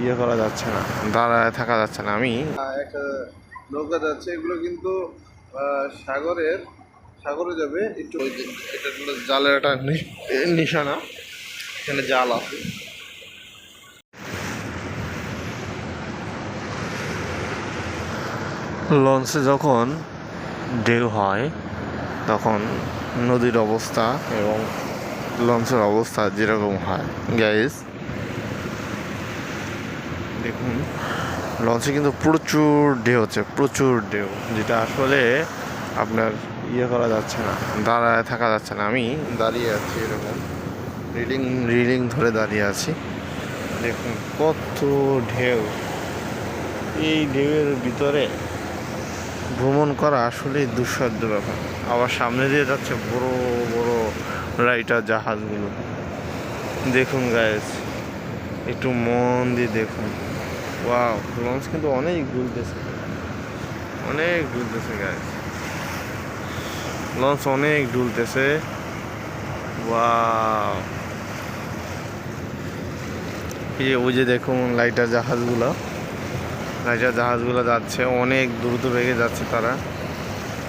ইয়ে করা যাচ্ছে না দাঁড়ায় থাকা যাচ্ছে না আমি একটা নৌকা যাচ্ছে এগুলো কিন্তু আহ, সাগরের সাগরে যাবে একটু ওই যে- এটা জালের একটা নিশানা এখানে জাল আছে। লঞ্চে যখন ঢেউ হয় তখন নদীর অবস্থা এবং লঞ্চের অবস্থা যেরকম হয়। গ্যাস দেখুন, লঞ্চে কিন্তু প্রচুর ঢেউ হচ্ছে, প্রচুর ঢেউ, যেটা আসলে আপনার ইয়ে করা যাচ্ছে না, দাঁড়ায় থাকা যাচ্ছে না। আমি দাঁড়িয়ে আছি এরকম, রিলিং রিলিং ধরে দাঁড়িয়ে আছি। দেখুন, কত ঢেউ। এই ঢেউয়ের ভিতরে ভ্রমণ করা আসলেই দুঃসাধ্য ব্যাপার। আবার সামনে দিয়ে যাচ্ছে বড় বড় রাইটার জাহাজগুলো। দেখুন গায়েস একটু মন দিয়ে দেখুন। ওয়াও লঞ্চ কিন্তু অনেক দুলতেছে অনেক দুলতেছে গায়েস লঞ্চ অনেক দুলতেছে ওয়াও ওই যে দেখুন লাইটার জাহাজগুলো। রাইজার জাহাজগুলো যাচ্ছে, অনেক দ্রুত বেগে যাচ্ছে তারা।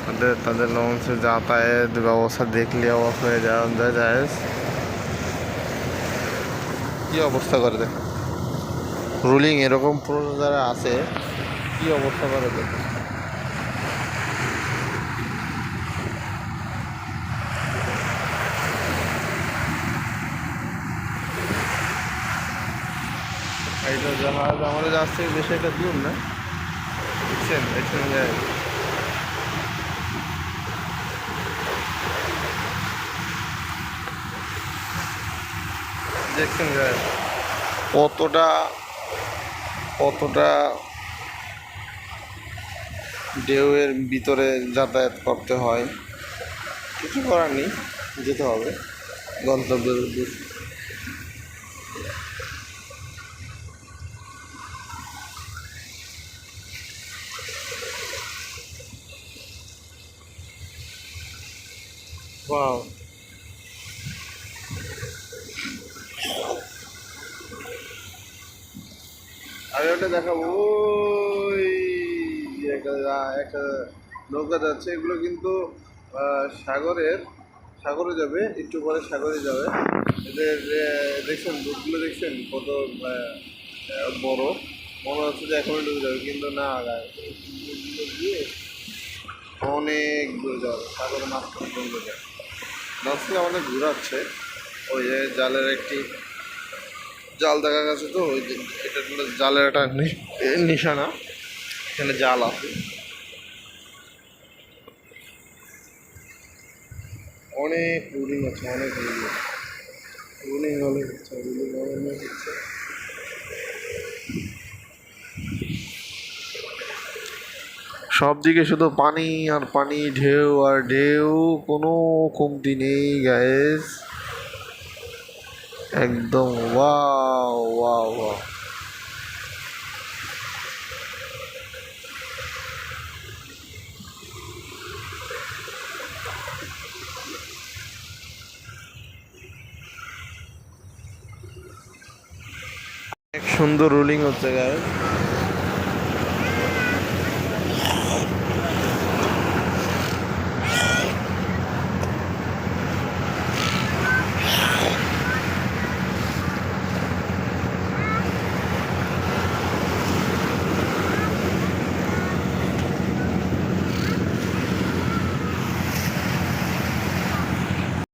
তাদের তাদের লঞ্চে যাতায়াত ব্যবস্থা দেখলে অবাক হয়ে যাওয়া যায় কি অবস্থা করে দেখ। রুলিং এরকম পুরো যারা আছে, কি অবস্থা করে দেখ। এইটা জাহাজ আমাদের কাছ থেকে বেশি একটা দূর না? দেখছেন দেখছেন যায় দেখছেন যায় কতটা কতটা ঢেউয়ের ভিতরে যাতায়াত করতে হয়, কিছু করার নেই, যেতে হবে, গন্তব্যের উদ্দেশ্যে। ওয়াও আমি ওটা দেখাবো। ওই, একটা একটা নৌকা যাচ্ছে, এগুলো কিন্তু সাগরের, সাগরে যাবে, একটু পরে সাগরে যাবে। এদের দেখছেন দুধগুলো দেখছেন কত বড়। মনে হচ্ছে যে এখনই ডুবে যাবে, কিন্তু না অনেক দূরে যাবে, সাগরের মাঝখানে ডুবে যাবে। লঞ্চটি আমাদের ঘুরাচ্ছে। ওই যে জালের একটি জাল দেখা গেছে তো, ওই এটা জালের একটা নিশানা। এখানে জাল আছে। অনেক রুলিং আছে, অনেক রুলিং রুলিং হচ্ছে রুলিং অনেক হচ্ছে সব দিকে শুধু পানি আর পানি, ঢেউ আর ঢেউ, কোনো কমতি নেই গ্যাস একদম ওয়াও অনেক সুন্দর রুলিং হচ্ছে গায়ে